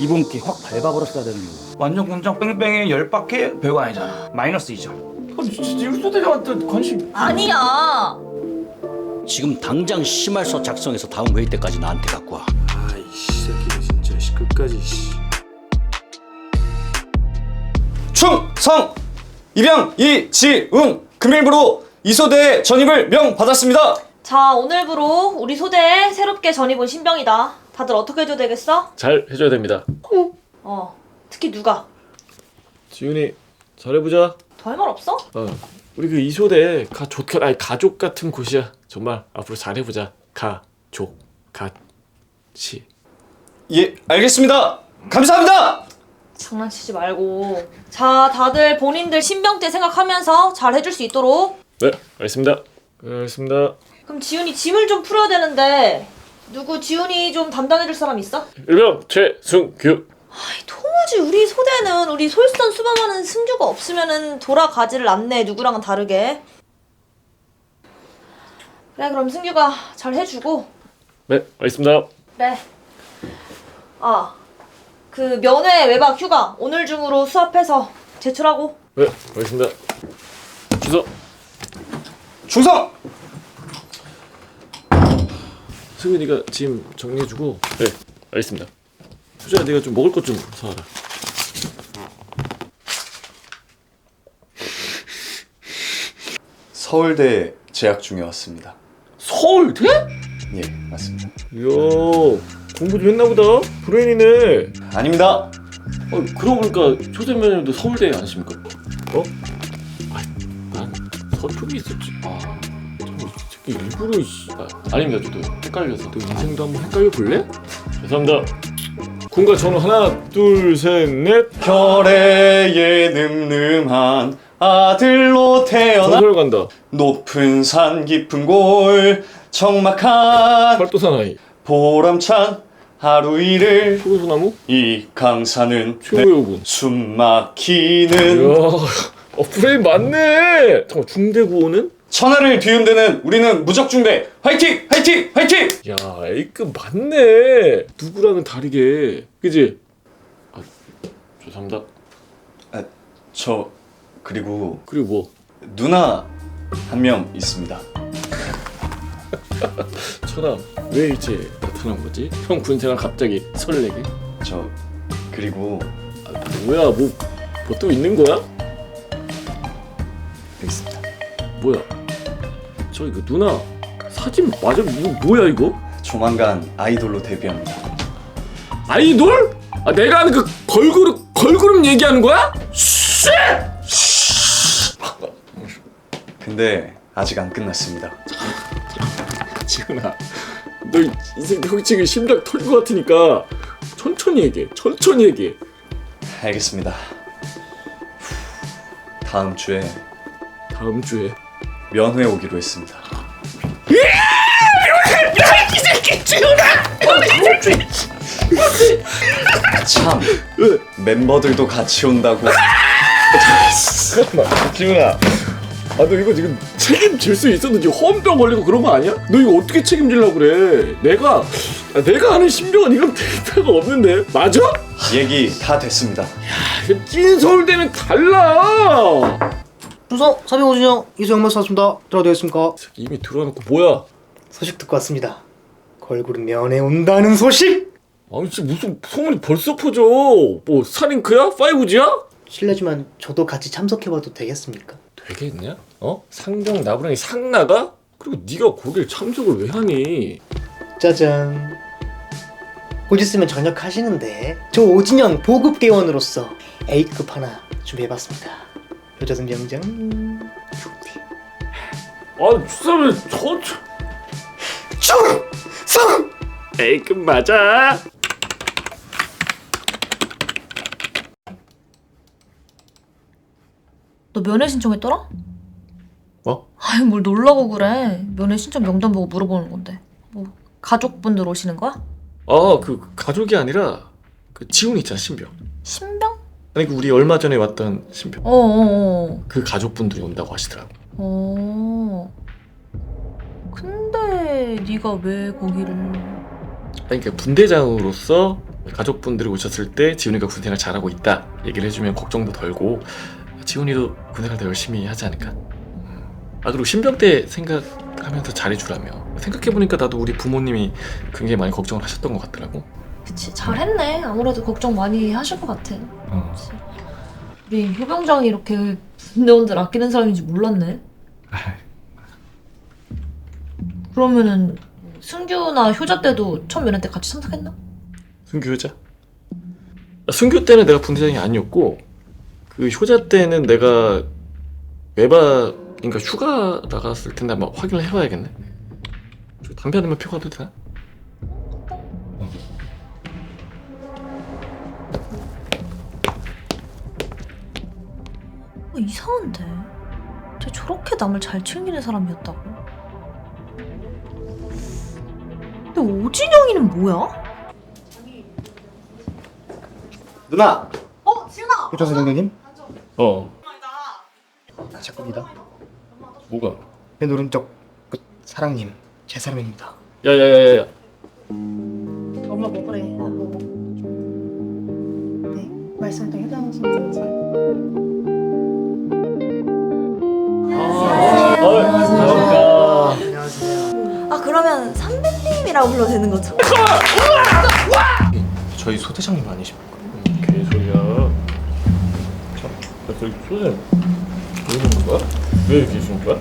이번 기확 밟아버렸어야 되는 거. 완전 군장 뺑뺑이 열 바퀴 별거 아니잖아. 마이너스 2점. 아, 진짜 일소대장한테 관심. 아니야. 지금 당장 심할서 작성해서 다음 회의 때까지 나한테 갖고 와. 아이씨 새끼 진짜 씨 끝까지 씨. 충성 입양 이지웅 금일부로 이소대에 전입을 명 받았습니다. 자, 오늘부로 우리 소대에 새롭게 전입 온 신병이다. 다들 어떻게 해줘야 되겠어? 잘 해줘야 됩니다. 어, 특히 누가? 지훈이 잘해보자. 더 할 말 없어? 어 우리 그 이소대 가족 아니 가족 같은 곳이야. 정말 앞으로 잘해보자. 가족 같이. 예 알겠습니다. 감사합니다. 장난치지 말고. 자, 다들 본인들 신병 때 생각하면서 잘 해줄 수 있도록. 네 알겠습니다. 네, 알겠습니다. 그럼 지훈이 짐을 좀 풀어야 되는데 누구 지훈이 좀 담당해줄 사람 있어? 일명 최승규. 아이, 도무지 우리 소대는 우리 솔선 수범하는 승규가 없으면은 돌아가지를 않네 누구랑은 다르게. 그래 그럼 승규가 잘 해주고 네 알겠습니다. 그래. 아, 그 면회 외박 휴가 오늘 중으로 수합해서 제출하고. 네 알겠습니다. 주소. 충성 승윤이가 짐 정리해주고. 네 알겠습니다. 수자 내가 좀 먹을 것 좀 사와라. 서울대 재학 중에 왔습니다. 서울대? 예 맞습니다. 이야 공부 좀 했나 보다. 브레인이네. 아닙니다. 어, 그러고 보니까 초대면님도 서울대 아니십니까? 어? 아, 난 서쪽에 있었지. 아, 일부러 씨. 아, 아닙니다. 저도 헷갈려서. 너 인생도 한번 헷갈려 볼래? 죄송합니다. 군가 전후 하나, 둘, 셋, 넷. 결의에 늠름한 아들로 태어나 전설 간다. 높은 산 깊은 골 적막한 팔도산 아이. 보람찬 하루 일을 초고소나무. 이 강산은 최고의 오군. 숨 이야, 막히는 어, 브레인 맞네. 잠깐 중대구호는? 천하를 뒤흔드는 우리는 무적중대 화이팅 화이팅 화이팅 야, A급 맞네. 누구랑은 다르게. 그지? 아, 죄송합니다. 저 그리고 그리고 뭐? 누나 한 명 있습니다 천암 왜 이제 나타난 거지? 형 군생활 갑자기 설레게? 저 그리고 아, 뭐야 뭐, 뭐또 있는 거야? 있습니다 뭐야 저기 그 누나 사진 맞아 이거 뭐야 이거? 조만간 아이돌로 데뷔합니다 아이돌? 아 내가 아는 그 걸그룹 걸그룹 얘기하는 거야? 쉣! 근데 아직 안 끝났습니다 지훈아 너 인생 형 지금 심장 털것 같으니까 천천히 얘기해 천천히 얘기해 알겠습니다 다음 주에 다음 주에 면회 오기로 했습니다 참 왜? 멤버들도 같이 온다고 잠깐만 지훈아 아 너 이거 지금 책임질 수 있었는지 헌병 걸리고 그런 거 아니야? 너 이거 어떻게 책임지려고 그래 내가 아, 내가 아는 신병은 이런 데이터가 없는데 맞아? 얘기 다 됐습니다 이거 찐 서울대는 달라 충성 350형 이수영 말씀하십니다. 들어되겠습니까? 이미 들어놓고 뭐야 소식 듣고 왔습니다. 걸그룹 면회 온다는 소식? 아니 진짜 무슨 소문이 벌써 퍼져 뭐 스타링크야? 5G야? 실례지만 저도 같이 참석해봐도 되겠습니까? 되겠냐? 어? 상병 나부랑이 상 나가? 그리고 네가 거길 참석을 왜 하니? 짜잔. 곧 있으면 전역하시는데 저 오진영 보급 개원으로서 A급 하나 준비해봤습니다. 효자승 병장 준비. 아 주사를 저... 충성! A급 맞아 너 면회 신청했더라? 뭐? 아이 뭘 놀라고 그래. 면회 신청 명단 보고 물어보는 건데. 뭐 가족분들 오시는 거야? 아 그 가족이 아니라 그 지훈 있잖아 신병 신병? 아니 그 우리 얼마 전에 왔던 신병 어어 어. 그 가족분들이 온다고 하시더라고 어. 근데 네가 왜 거기를? 아니 그러니까 분대장으로서 가족분들이 오셨을 때 지훈이가 군생활 잘하고 있다 얘기를 해주면 걱정도 덜고 지훈이도 군생활 더 열심히 하지 않을까? 음. 아 그리고 신병 때 생각하면서 잘해주라며 생각해보니까 나도 우리 부모님이 굉장히 많이 걱정을 하셨던 것 같더라고 그치 잘했네. 아무래도 걱정 많이 하실 것 같아. 어. 우리 효병장이 이렇게 군대원들 아끼는 사람인지 몰랐네. 그러면은 승규나 효자 때도 첫 면회 때 같이 참석했나? 순교 효자? 아, 순교 때는 내가 분대장이 아니었고 그 효자 때는 내가 외박 그러니까 휴가 나갔을 텐데 한번 확인을 해봐야겠네 저 담배 한 대만 피고 가도 되나? 어, 이상한데. 쟤 저렇게 남을 잘 챙기는 사람이었다고? 근데 오진영이는 뭐야? 누나! 어, 지훈아! 효자 선생님? 어 아, 제 겁니다. 뭐가? 맨 오른쪽 그 사랑님 제 사람입니다. 야야야야야 엄마 먹으래. 네, 말씀 또 해당하시는 아, 선배님이라고 불러도 되는 거죠? 저희 소대장님 아니십니까? 개소리야 자, 나 저기 소장 왜 이러는 거야? 왜 이렇게 있는 거야?